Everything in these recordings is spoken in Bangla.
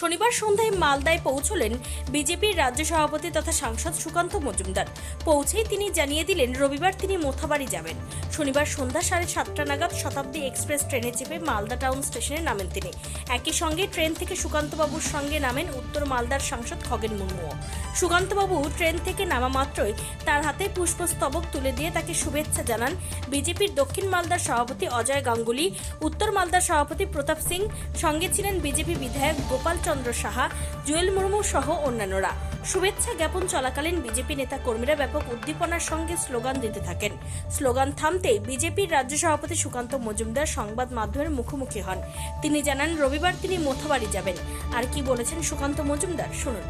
শনিবার সন্ধ্যায় মালদায় পৌঁছলেন বিজেপির রাজ্য সভাপতি তথা সাংসদ সুকান্ত মজুমদার। পৌঁছেই তিনি জানিয়ে দিলেন, রবিবার তিনি মোথাবাড়ি যাবেন। শনিবার সন্ধ্যা সাড়ে সাতটা নাগাদ শতাব্দী এক্সপ্রেস ট্রেনে চেপে মালদা টাউন স্টেশনে নামেন তিনি। একই সঙ্গে ট্রেন থেকে সুকান্তবাবুর সঙ্গে নামেন উত্তর মালদার সাংসদ খগেন মুর্মুও। সুকান্তবাবু ট্রেন থেকে নামা মাত্রই তার হাতে পুষ্পস্তবক তুলে দিয়ে তাকে শুভেচ্ছা জানান বিজেপির দক্ষিণ মালদার সভাপতি অজয় গাঙ্গুলি, উত্তর মালদার সভাপতি প্রতাপ সিং, সঙ্গে ছিলেন বিজেপি বিধায়ক গোপাল চন্দ্র সাহা, জুয়েল মুর্মু সহ অন্যান্যরা। শুভেচ্ছা জ্ঞাপন চলাকালীন বিজেপি নেতা কর্মীরা ব্যাপক উদ্দীপনার সঙ্গে স্লোগান দিতে থাকেন। স্লোগান থামতেই বিজেপির রাজ্য সভাপতি সুকান্ত মজুমদার সংবাদ মাধ্যমের মুখোমুখি হন। তিনি জানান, রবিবার তিনি মোথাবাড়ি যাবেন। আর কি বলেছেন সুকান্ত মজুমদার? শুনুন।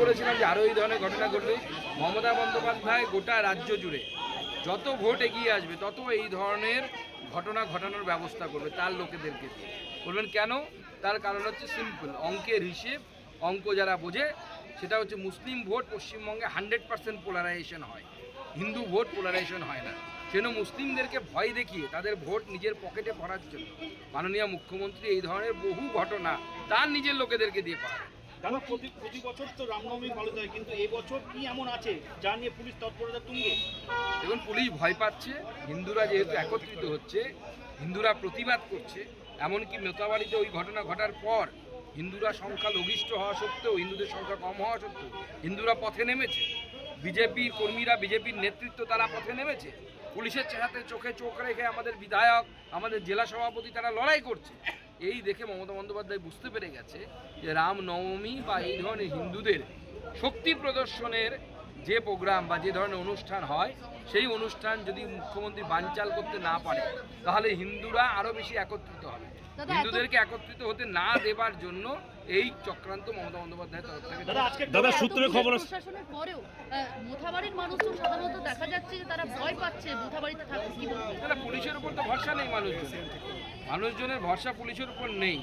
করেছিলাম যে আরও এই ধরনের ঘটনা ঘটবে মমতা বন্দ্যোপাধ্যায় গোটা রাজ্য জুড়ে যত ভোট এগিয়ে আসবে, তত এই ধরনের ঘটনা ঘটানোর ব্যবস্থা করবে তার লোকেদেরকে বলবেন কেন? তার কারণ হচ্ছে সিম্পল অঙ্কের হিসেব, অঙ্ক যারা বোঝে, সেটা হচ্ছে মুসলিম ভোট পশ্চিমবঙ্গে হান্ড্রেড পার্সেন্ট পোলারাইজেশন হয়। হিন্দু ভোট পোলারাইজেশন হয় না। সেজন্য মুসলিমদেরকে ভয় দেখিয়ে তাদের ভোট নিজের পকেটে পড়ার জন্য। মাননীয় মুখ্যমন্ত্রী এই ধরনের বহু ঘটনা তার নিজের লোকেদেরকে দিয়ে পারে দাদা, প্রতি প্রতি বছর তো রামনবমী পালিত হয়, কিন্তু এবছর কি এমন আছে যা নিয়ে পুলিশ তৎপরতা তুঙ্গে? দেখুন, পুলিশ ভয় পাচ্ছে, হিন্দুরা যেহেতু একত্রিত হচ্ছে, হিন্দুরা প্রতিবাদ করছে, এমনকি মেতাবাড়িতে ওই ঘটনা ঘটার পর হিন্দুরা সংখ্যা লঘিষ্ঠ হওয়া সত্ত্বেও, হিন্দুদের সংখ্যা কম হওয়া সত্ত্বেও হিন্দুরা পথে নেমেছে। বিজেপির কর্মীরা, বিজেপির নেতৃত্ব তারা পথে নেমেছে। পুলিশের চেহারাতে চোখে চোখ রেখে আমাদের বিধায়ক, আমাদের জেলা সভাপতি তারা লড়াই করছে। এই দেখে মমতা বন্দ্যোপাধ্যায় বুঝতে পেরে গেছে যে রাম নবমী বা এই ধরনের হিন্দুদের শক্তি প্রদর্শনের যে প্রোগ্রাম বা যে ধরনের অনুষ্ঠান হয় সেই অনুষ্ঠান যদি মুখ্যমন্ত্রী বানচাল করতে না পারে তাহলে হিন্দুরা আরও বেশি একত্রিত হবে। হিন্দুদেরকে একত্রিত হতে না দেবার জন্য এই চক্রান্ত মমতা বন্দ্যোপাধ্যায়ের তরফ থেকে দাদা সূত্রে খবর আছে প্রশাসনের পরেও মোথাবাড়ির মানুষজন সাধারণত দেখা যাচ্ছে যে তারা ভয় পাচ্ছে থাকতে কি পুলিশের উপর তো ভরসা নেই মানুষজনের মানুষজনের ভরসা পুলিশের উপর নেই।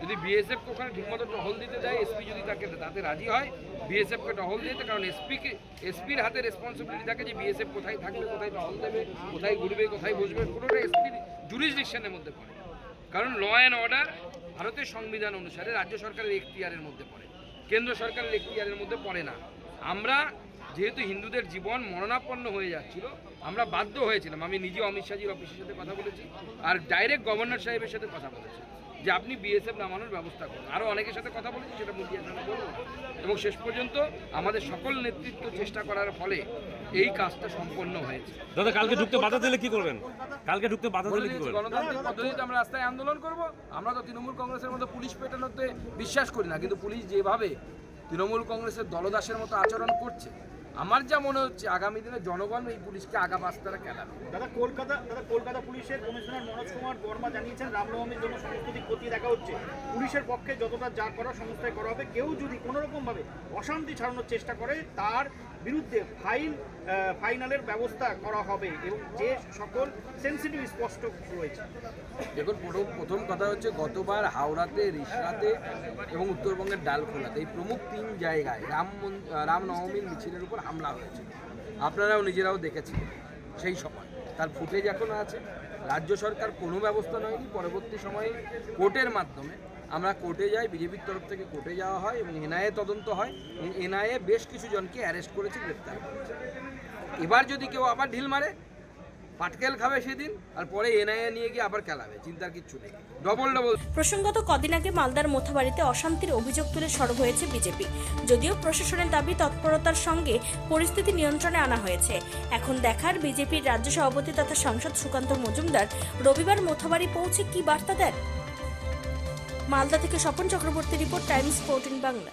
যদি বিএসএফ ওখানে ঠিকমতো টহল দিতে দেয় এসপি যদি তাকে তাতে রাজি হয় বিএসএফকে টহল দিতে, কারণ এসপিকে এসপির হাতে রেসপন্সিবিলিটি থাকে যে বিএসএফ কোথায় থাকবে, কোথায় টহল দেবে, কোথায় ঘুরবে, কোথায় বসবে, পুরোটা এসপির জুরিসডিকশনের মধ্যে পড়ে। কারণ ল অ্যান্ড অর্ডার ভারতের সংবিধান অনুসারে রাজ্য সরকারের এখতিয়ারের মধ্যে পড়ে। কেন্দ্র সরকারের এখতিয়ারের মধ্যে পড়ে না। আমরা যেহেতু হিন্দুদের জীবন মরণাপন্ন হয়ে যাচ্ছিল আমরা বাধ্য হয়েছিলাম। আমি নিজে অমিত শাহজির অফিসের সাথে কথা বলেছি আর ডাইরেক্ট গভর্নর সাহেবের সাথে কথা বলেছি যে আপনি বিএসএফ নামানোর ব্যবস্থা করুন। আরও অনেকের সাথে কথা বলেছি সেটা মিডিয়ার সামনে বলব। এবং শেষ পর্যন্ত আমাদের সকল নেতৃত্ব চেষ্টা করার ফলে এই কাজটা সম্পন্ন হয়েছে। দাদা কালকে ঢুকতে বাধা দিলে কি করবেন? কালকে ঢুকতে বাধা দিলে কি করবেন? গণতান্ত্রিক পদ্ধতিতে আমরা রাস্তায় আন্দোলন করব। আমরা তো তৃণমূল কংগ্রেসের মতো পুলিশ পেটানোতে বিশ্বাস করি না কিন্তু পুলিশ যেভাবে তৃণমূল কংগ্রেসের দলদাসের মতো আচরণ করছে আমার যা মনে হচ্ছে আগামী দিনে জনগণ এই পুলিশকে আগা পাস্তারা কেলাবে দাদা কলকাতা দাদা কলকাতা পুলিশের কমিশনার মনোজ কুমার বর্মা জানিয়েছেন রামনবমীর জন্য সমস্ত দিক খতিয়ে দেখা হচ্ছে। পুলিশের পক্ষে যতটা যা করা সংস্থায় করা হবে কেউ যদি কোনো রকম ভাবে অশান্তি ছড়ানোর চেষ্টা করে তার বিরুদ্ধে ফাইন ফাইনালের ব্যবস্থা করা হবে এবং যে সকল সেন্সিটিভ স্পষ্ট রয়েছে। দেখুন প্রথম প্রথম কথা হচ্ছে গতবার হাওড়াতে রিসরাতে এবং উত্তরবঙ্গের ডালখোলাতে এই প্রমুখ তিন জায়গায় রাম মন- রামনবমীর মিছিলের উপর হামলা হয়েছে। আপনারাও নিজেরাও দেখেছিলেন সেই সময়। তার ফুটেজ এখনও আছে। রাজ্য সরকার কোনো ব্যবস্থা নেয়নি। পরবর্তী সময়ে কোর্টের মাধ্যমে আমরা কোর্টে যাই, বিজেপির তরফ থেকে কোর্টে যাওয়া হয় এবং এনআইএ তদন্ত হয়। এবং এনআইএ বেশ কিছু জনকে অ্যারেস্ট করেছে, গ্রেপ্তার করেছে। এবার যদি কেউ আবার ঢিল মারে পাটকেল খাবে সেদিন, আর পরে এনআইএ নিয়ে গিয়ে আবার খেলাবে, চিন্তার কিচ্ছু নেই। ডবল ডবল প্রসঙ্গত কদিন আগে মালদার মোথাবাড়িতে অশান্তির অভিযোগ তুলে সরব হয়েছে বিজেপি। যদিও প্রশাসনের দাবি তৎপরতার সঙ্গে পরিস্থিতি নিয়ন্ত্রণে আনা হয়েছে। এখন দেখার বিজেপির রাজ্য সভাপতি তথা সাংসদ সুকান্ত মজুমদার রবিবার মোথাবাড়ি পৌঁছে কি বার্তা দেন? মালদা থেকে Swapan Chakraborty report Times fourteen Bangla.